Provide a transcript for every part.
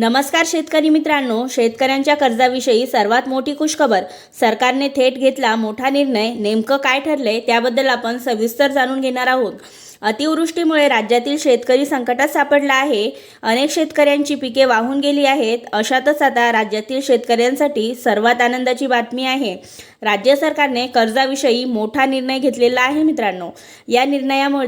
नमस्कार शेतकरी मित्रांनो शेतकऱ्यांच्या कर्जाविषयी सर्वात मोठी खुशखबर सरकारने थेट घेतला मोठा निर्णय नेमकं काय ठरलंय त्याबद्दल आपण सविस्तर जाणून घेणार आहोत. अतिवृष्टीमुळे राज्यातील शेतकरी संकटात सापडला आहे. अनेक शेतकऱ्यांची पिके वाहून गेली आहेत. अशातच आता राज्यातील शेतकऱ्यांसाठी सर्वात आनंदाची बातमी आहे. राज्य सरकारने कर्जाविषयी मोठा निर्णय घेतलेला आहे मित्रांनो. या निर्णयामुळे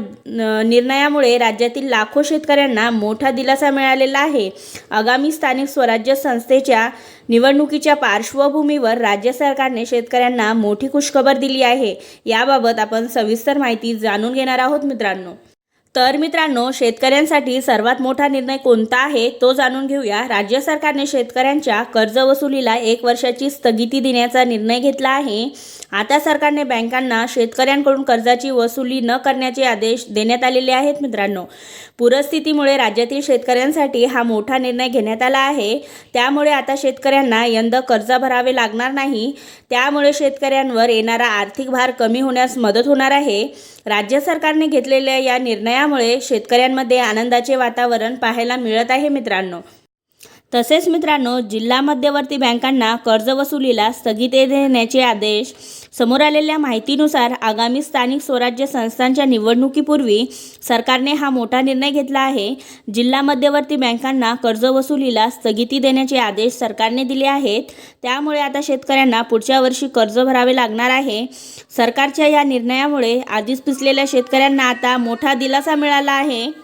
निर्णयामुळे राज्यातील लाखो शेतकऱ्यांना मोठा दिलासा मिळालेला आहे. आगामी स्थानिक स्वराज्य संस्थेच्या निवडणुकीच्या पार्श्वभूमीवर राज्य सरकारने शेतकऱ्यांना मोठी खुशखबर दिली आहे. याबाबत आपण सविस्तर माहिती जाणून घेणार आहोत मित्रांनो. तर मित्रांनो शेतकऱ्यांसाठी सर्वात मोठा निर्णय कोणता आहे तो जाणून घेऊया. राज्य सरकारने शेतकऱ्यांच्या कर्जवसुलीला एक वर्षाची स्थगिती देण्याचा निर्णय घेतला आहे. आता सरकारने बँकांना शेतकऱ्यांकडून कर्जाची वसुली न करण्याचे आदेश देण्यात आलेले आहेत मित्रांनो. पूरस्थितीमुळे राज्यातील शेतकऱ्यांसाठी हा मोठा निर्णय घेण्यात आला आहे. त्यामुळे आता शेतकऱ्यांना यंदा कर्ज भरावे लागणार नाही. त्यामुळे शेतकऱ्यांवर येणारा आर्थिक भार कमी होण्यास मदत होणार आहे. राज्य सरकारने घेतलेल्या या निर्णयामुळे शेतकऱ्यांमध्ये आनंदाचे वातावरण पाहायला मिळत आहे मित्रांनो. तसेच मित्रांनो जिल्हा मध्यवर्ती बँकांना कर्जवसुलीला स्थगिती देण्याचे आदेश समोर आलेल्या माहितीनुसार आगामी स्थानिक स्वराज्य संस्थांच्या निवडणुकीपूर्वी सरकारने हा मोठा निर्णय घेतला आहे. जिल्हा मध्यवर्ती बँकांना कर्जवसुलीला स्थगिती देण्याचे आदेश सरकारने दिले आहेत. त्यामुळे आता शेतकऱ्यांना पुढच्या वर्षी कर्ज भरावे लागणार आहे. सरकारच्या या निर्णयामुळे आधीच पिसलेल्या शेतकऱ्यांना आता मोठा दिलासा मिळाला आहे.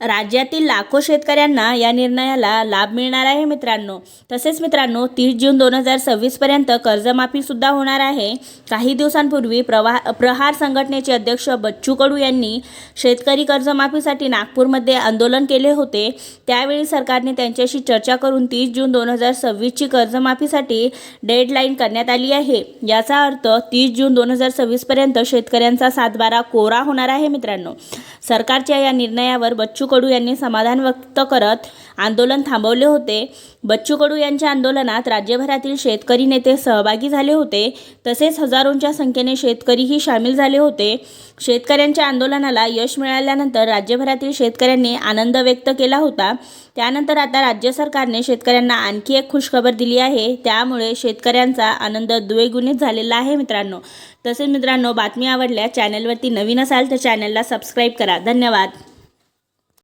राज्यातील लाखो शेतकऱ्यांना या निर्णयाला लाभ मिळणार आहे मित्रांनो. तसेच मित्रांनो तीस जून दोन हजार सव्वीसपर्यंत कर्जमाफीसुद्धा होणार आहे. काही दिवसांपूर्वी प्रवाह प्रहार संघटनेचे अध्यक्ष बच्चू कडू यांनी शेतकरी कर्जमाफीसाठी नागपूरमध्ये आंदोलन केले होते. त्यावेळी सरकारने त्यांच्याशी चर्चा करून तीस जून दोन हजार सव्वीसची कर्जमाफीसाठी डेडलाईन करण्यात आली आहे. याचा अर्थ तीस जून दोन हजार सव्वीसपर्यंत शेतकऱ्यांचा सातबारा कोरा होणार आहे मित्रांनो. सरकारच्या या निर्णयावर बच्चू कडू यांनी समाधान व्यक्त करत आंदोलन थांबवले होते. बच्चू कडू यांच्या आंदोलनात राज्यभरातील शेतकरी नेते सहभागी झाले होते. तसेच हजारोंच्या संख्येने शेतकरीही सामील झाले होते. शेतकऱ्यांच्या आंदोलनाला यश मिळाल्यानंतर राज्यभरातील शेतकऱ्यांनी आनंद व्यक्त केला होता. त्यानंतर आता राज्य सरकारने शेतकऱ्यांना आणखी एक खुशखबर दिली आहे. त्यामुळे शेतकऱ्यांचा आनंद द्वेगुणित झालेला आहे मित्रांनो. तसेच मित्रांनो बातमी आवडल्या चॅनलवरती नवीन असाल तर चॅनलला सबस्क्राईब करा. धन्यवाद.